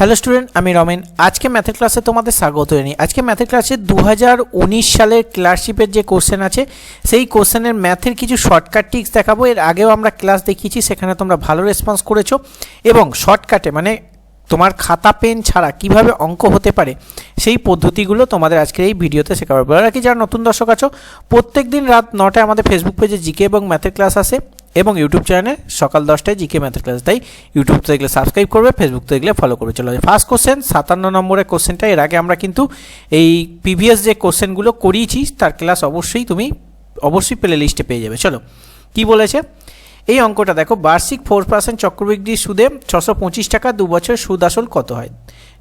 Hello student আমি রমেন। আজকে ম্যাথের ক্লাসে তোমাদের স্বাগত জানাই আজকে ম্যাথের ক্লাসে দু হাজার উনিশ সালের ক্লাসশিপের যে কোশ্চেন আছে, সেই কোশ্চেনের ম্যাথের কিছু শর্টকাট টিক্স দেখাবো। এর আগেও আমরা ক্লাস দেখিয়েছি, সেখানে তোমরা ভালো রেসপন্স করেছ। এবং শর্টকাটে মানে তোমার খাতা পেন ছাড়া কীভাবে অঙ্ক হতে পারে, সেই পদ্ধতিগুলো তোমাদের আজকের এই ভিডিওতে শেখাবো। বলে রাখি, যারা নতুন দর্শক আছো প্রত্যেক দিন রাত নটায় আমাদের ফেসবুক পেজে জিকে এবং ম্যাথের ক্লাস আসে। এবং ইউটিউব চ্যানেলে সকাল দশটায় জিকে ম্যাথের ক্লাস তাই ইউটিউব দেখলে সাবস্ক্রাইব করবে ফেসবুক দেখলে ফলো করে চলো ফার্স্ট কোশ্চেন সাতান্ন নম্বরের কোশ্চেনটা এর আগে আমরা কিন্তু এই প্রিভিয়াস যে কোশ্চেনগুলো করিয়েছি, তার ক্লাস অবশ্যই তুমি অবশ্যই প্লে লিস্টে পেয়ে যাবে। চলো, কি বলেছে? এই অঙ্কটা দেখো, বার্ষিক ফোর পার্সেন্ট চক্রবৃদ্ধি সুদে ছশো পঁচিশ টাকা দু বছর সুদ আসল কত হয়?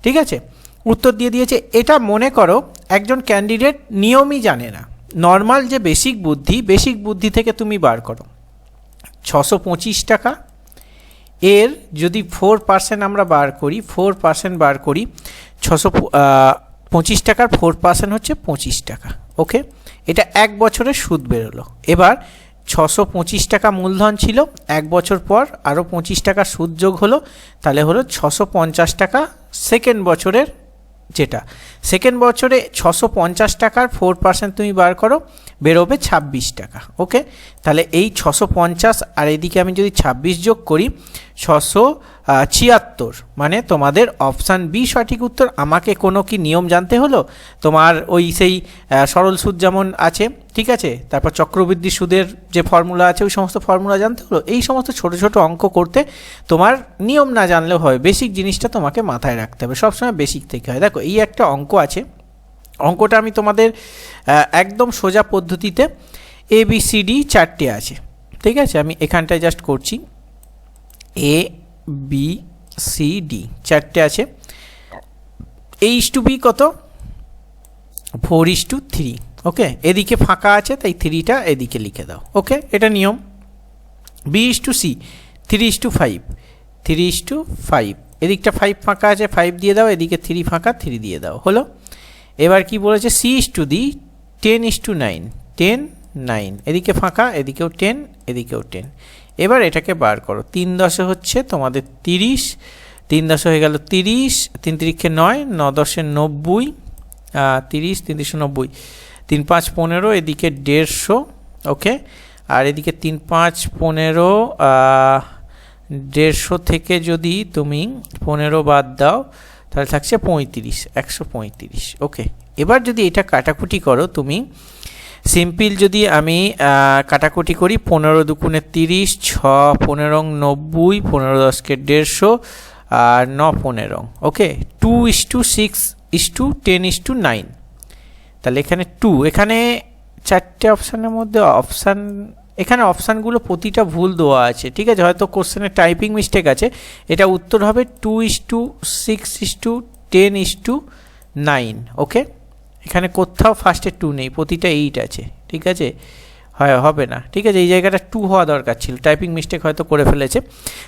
ঠিক আছে? উত্তর দিয়ে দিয়েছে, এটা মনে করো, একজন ক্যান্ডিডেট নিয়মই জানে না। নর্মাল যে বেসিক বুদ্ধি বেসিক বুদ্ধি থেকে তুমি বার করো। ছশো টাকা। এর যদি ফোর পার্সেন্ট আমরা বার করি ফোর পার্সেন্ট বার করি, ছশো পঁচিশ টাকার ফোর পার্সেন্ট হচ্ছে পঁচিশ টাকা, ওকে? এটা এক বছরের সুদ বেরোলো। এবার ছশো পঁচিশ টাকা মূলধন ছিল, এক বছর পর আরও পঁচিশ টাকা সুদ যোগ হলো, তাহলে হলো ছশো পঞ্চাশ টাকা সেকেন্ড বছরের যেটা। সেকেন্ড বছরে ছশো পঞ্চাশ টাকার ফোর পার্সেন্ট তুমি বার করো বেরোবে ছাব্বিশ টাকা ওকে তাহলে এই ছশো পঞ্চাশ আর এদিকে আমি যদি ছাব্বিশ যোগ করি, ছশো ছিয়াত্তর মানে তোমাদের অপশান বি সঠিক উত্তর, আমাকে কোনো কি নিয়ম জানতে হলো? তোমার ওই সেই সরল সুদ যেমন আছে, ঠিক আছে? তারপর চক্রবৃদ্ধি সুদের যে ফর্মুলা আছে, ওই সমস্ত ফর্মুলা জানতে হলো? এই সমস্ত ছোট ছোট অঙ্ক করতে তোমার নিয়ম না জানলেও হয় বেসিক জিনিসটা তোমাকে মাথায় রাখতে হবে, সবসময় বেসিক থেকে হয়। দেখো, এই একটা অঙ্ক আছে অঙ্কটা আমি তোমাদের একদম সোজা পদ্ধতিতে এ বি সি ডি চারটে আছে। ঠিক আছে? আমি এখানটায় জাস্ট করছি। এ বি সি ডি চারটে আছে। এইচ টু বি কত? Four is two three okay এদিকে ফাঁকা আছে, তাই থ্রিটা এদিকে লিখে দাও। ওকে এটা নিয়ম। B is two C three is two five three is two five এদিকটা ফাইভ ফাঁকা আছে ফাইভ দিয়ে দাও। এদিকে থ্রি ফাঁকা থ্রি দিয়ে দাও। হলো? এবার কি বলেছে? C is two D ten is two nine ten nine এদিকে ফাঁকা, এদিকেও টেন এদিকেও টেন এবার এটাকে বার করো। তিন দশে হচ্ছে তোমাদের তিরিশ। তিন দশে হয়ে গেল তিরিশ। তিন তিরিখে নয়, ন দশে নব্বই। তিরিশ, তিন তিনশো নব্বই। তিন পাঁচ পনেরো, এদিকে দেড়শো, ওকে? আর এদিকে তিন পাঁচ পনেরো দেড়শো থেকে যদি তুমি পনেরো বাদ দাও তাহলে থাকছে পঁয়ত্রিশ, একশো পঁয়ত্রিশ ওকে এবার যদি এটা কাটাকুটি করো, তুমি সিম্পল যদি আমি কাটাকুটি করি, পনেরো দুগুণে তিরিশ, ছ পনেরো নব্বই, পনেরো দশকে দেড়শো, আর ন পনেরো okay two is two six is two ten is two nine তাহলে এখানে টু এখানে চারটে অপশানের মধ্যে অপশান এখানে অপশানগুলো প্রতিটা ভুল দেওয়া আছে, ঠিক আছে? হয়তো কোশ্চেনের টাইপিং মিস্টেক আছে। এটা উত্তর হবে two is two six is two ten is two nine okay এখানে কোথাও ফার্স্টে টু নেই, প্রতিটা এইট আছে, ঠিক আছে? হয়, হবে না, ঠিক আছে? এই জায়গাটা টু হওয়া দরকার ছিল টাইপিং মিস্টেক হয়তো করে ফেলেছে।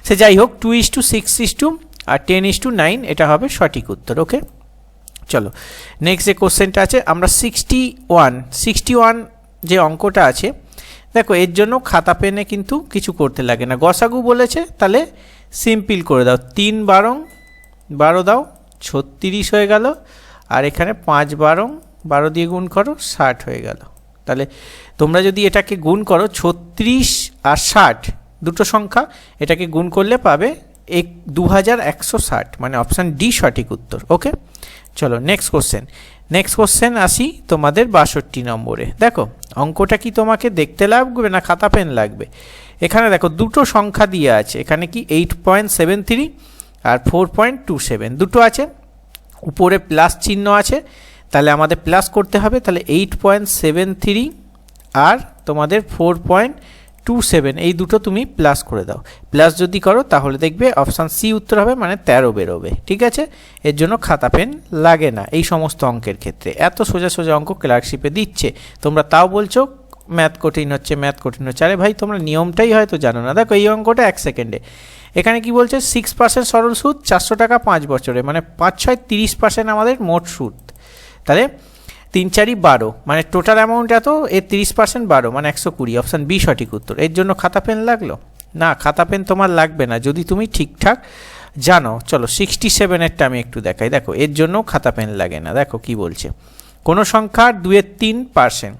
সে যাই হোক two is two six is two R ten is two nine এটা হবে সঠিক উত্তর ওকে চলো নেক্সট যে কোশ্চেনটা আছে, আমরা সিক্সটি ওয়ান সিক্সটি ওয়ান যে অঙ্কটা আছে দেখো, এর জন্য খাতা পেনে কিন্তু কিছু করতে লাগে না। গসাগু বলেছে, তাহলে সিম্পল করে দাও। তিন বারং, বারো দাও, ছত্রিশ হয়ে গেল। আর এখানে পাঁচ বারং, বারো দিয়ে গুণ করো, ষাট হয়ে গেল। তাহলে তোমরা যদি এটাকে গুণ করো, ছত্রিশ আর ষাট, দুটো সংখ্যা, এটাকে গুণ করলে পাবে এক, দু হাজার একশো ষাট মানে অপশান ডি সঠিক উত্তর, ওকে? চলো নেক্সট কোশ্চেন নেক্সট কোশ্চেন আসি তোমাদের বাষট্টি নম্বরে। দেখো অঙ্কটা কি তোমাকে দেখতে লাগবে না খাতা পেন লাগবে? এখানে দেখো দুটো সংখ্যা দিয়ে আছে। এখানে কি এইট পয়েন্ট সেভেন থ্রি আর ফোর পয়েন্ট টু সেভেন দুটো আছে। উপরে প্লাস চিহ্ন আছে। তাহলে আমাদের প্লাস করতে হবে। তাহলে এইট পয়েন্ট সেভেন থ্রি আর তোমাদের ফোর পয়েন্ট টু সেভেন এই দুটো তুমি প্লাস করে দাও। প্লাস যদি করো, তাহলে দেখবে অপশান সি উত্তর হবে মানে তেরো বেরোবে, ঠিক আছে? এর জন্য খাতা, পেন লাগে না, এই সমস্ত অঙ্কের ক্ষেত্রে। এত সোজা সোজা অঙ্ক ক্লার্কশিপে দিচ্ছে। তোমরা তাও বলছো ম্যাথ কঠিন হচ্ছে ম্যাথ কঠিন হচ্ছে। আরে ভাই, তোমরা নিয়মটাই হয়তো জানো না। দেখো, এই অঙ্কটা এক সেকেন্ডে এখানে কি বলছে? সিক্স পার্সেন্ট সরল সুদ, চারশো টাকা পাঁচ বছরে মানে পাঁচ ছয় তিরিশ পার্সেন্ট আমাদের মোট সুদ। তাহলে তিন চারি বারো। মানে টোটাল অ্যামাউন্ট এত এর তিরিশ পার্সেন্ট বারো মানে একশো কুড়ি অপশান বি সঠিক উত্তর। এর জন্য খাতা পেন লাগল? না, খাতা পেন তোমার লাগবে না। যদি তুমি ঠিকঠাক জানো, চলো সিক্সটি সেভেনেরটা আমি একটু দেখাই। দেখো, এর জন্য খাতা পেন লাগে না। দেখো কি বলছে। কোনো সংখ্যার দুয়ের তিন পার্সেন্ট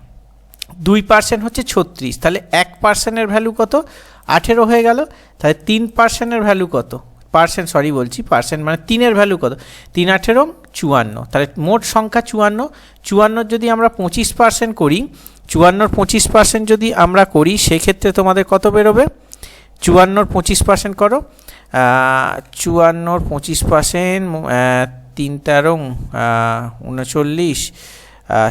দুই পার্সেন্ট হচ্ছে ছত্রিশ। তাহলে এক পার্সেন্টের ভ্যালু কত? আঠেরো হয়ে গেল। তাহলে তিন পার্সেন্টের ভ্যালু কত? পার্সেন্ট সরি বলছি, পার্সেন্ট মানে তিনের ভ্যালু কত? তিন আঠেরো, চুয়ান্ন। তাহলে মোট সংখ্যা চুয়ান্ন। চুয়ান্নর যদি আমরা পঁচিশ পার্সেন্ট করি, চুয়ান্নর পঁচিশ পার্সেন্ট যদি আমরা করি, সেক্ষেত্রে তোমাদের কত বেরোবে? চুয়ান্নর পঁচিশ পার্সেন্ট করো। চুয়ান্নর পঁচিশ পার্সেন্ট তিন তেরো উনচল্লিশ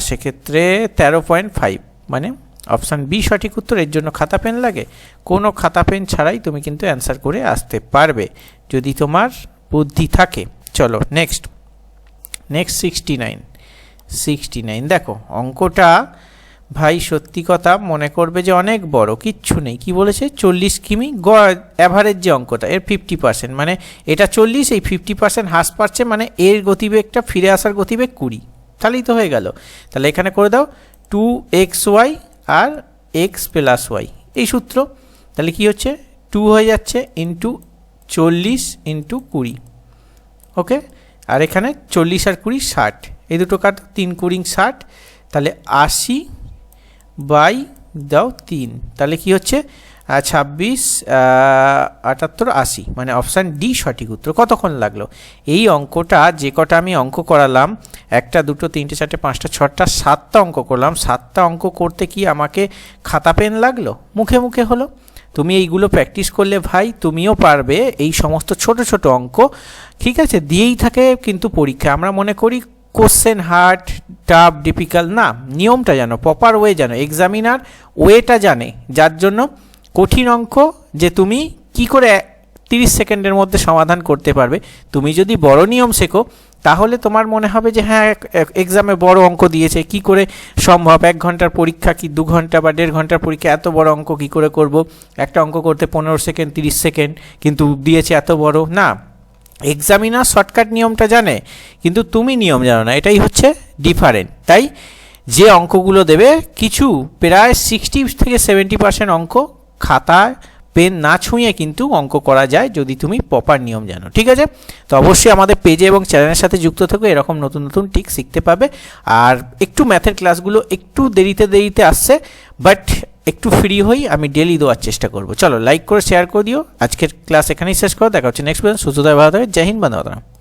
সেক্ষেত্রে তেরো পয়েন্ট ফাইভ মানে অপশান বি সঠিক উত্তর, এর জন্য খাতা পেন লাগে। কোনো খাতা পেন ছাড়াই তুমি কিন্তু অ্যান্সার করে আসতে পারবে, যদি তোমার বুদ্ধি থাকে। চলো next next sixty nine sixty nine দেখো, অঙ্কটা ভাই সত্যি কথা মনে করবে যে অনেক বড়, কিচ্ছু নেই। কি বলেছে? চল্লিশ কিমি গ অ্যাভারেজ যে অঙ্কটা, এর ফিফটি পার্সেন্ট মানে এটা চল্লিশ, এই ফিফটি পার্সেন্ট হ্রাস পাচ্ছে মানে এর গতিবেগটা ফিরে আসার গতিবেগ কুড়ি। তাহলেই তো হয়ে গেল। তাহলে এখানে করে দাও টু এক্স ওয়াই আর এক্স প্লাস ওয়াই এই সূত্র। তাহলে কি হচ্ছে? টু হয়ে যাচ্ছে ইন্টু চল্লিশ ইন্টু কুড়ি। ওকে আর এখানে চল্লিশ আর কুড়ি ষাট। এই দুটো কাট, তিন কুড়ি ষাট। তাহলে আশি বাই দাও তিন। তাহলে কি হচ্ছে? ছাব্বিশ আটাত্তর, আশি মানে অপশান ডি সঠিক উত্তর। কতক্ষণ লাগল? এই অঙ্কটা যে কটা আমি অঙ্ক করালাম, একটা, দুটো, তিনটে, চারটে, পাঁচটা, ছটা, সাতটা অঙ্ক করলাম। সাতটা অঙ্ক করতে কি আমাকে খাতা পেন লাগল? মুখে মুখে হলো। তুমি এইগুলো প্র্যাকটিস করলে ভাই, তুমিও পারবে এই সমস্ত ছোট ছোট অঙ্ক। ঠিক আছে, দিয়েই থাকে কিন্তু পরীক্ষা। আমরা মনে করি কোশ্চেন হার্ড টাফ ডিফিকাল্ট না, নিয়মটা জানো প্রপার ওয়ে জানো এক্সামিনার ওয়েটা জানে। যার জন্য কঠিন অঙ্ক যে তুমি কি করে তিরিশ সেকেন্ডের মধ্যে সমাধান করতে পারবে। তুমি যদি বড় নিয়ম শেখো, তাহলে তোমার মনে হবে যে হ্যাঁ এক্সামে বড় অঙ্ক দিয়েছে, কি করে সম্ভব? এক ঘণ্টার পরীক্ষা কি, দু ঘণ্টা বা দেড় ঘণ্টার পরীক্ষা, এত বড় অঙ্ক কি করে করব? একটা অঙ্ক করতে পনেরো সেকেন্ড, তিরিশ সেকেন্ড, কিন্তু দিয়েছে এত বড়? না। এক্সামিনার শর্টকাট নিয়মটা জানে, কিন্তু তুমি নিয়ম জানো না, এটাই হচ্ছে ডিফারেন্ট তাই যে অঙ্কগুলো দেবে, কিছু প্রায় সিক্সটি থেকে সেভেন্টি পার্সেন্ট অঙ্ক খাতায় পেন না ছুঁয়ে কিন্তু অঙ্ক করা যায় যদি তুমি প্রপার নিয়ম জানো, ঠিক আছে? তো অবশ্যই আমাদের পেজে এবং চ্যানেলের সাথে যুক্ত থাকো, এরকম নতুন নতুন টিক শিখতে পাবে। আর একটু ম্যাথের ক্লাসগুলো একটু দেরিতে দেরিতে আসছে বাট একটু ফ্রি হই, আমি ডেলি দেওয়ার চেষ্টা করব। চলো লাইক করে শেয়ার করে দিও। আজকের ক্লাস এখানেই শেষ করো। দেখা হচ্ছে নেক্সট সুস্থতায় ভালো থাকে। জয় হিন্দ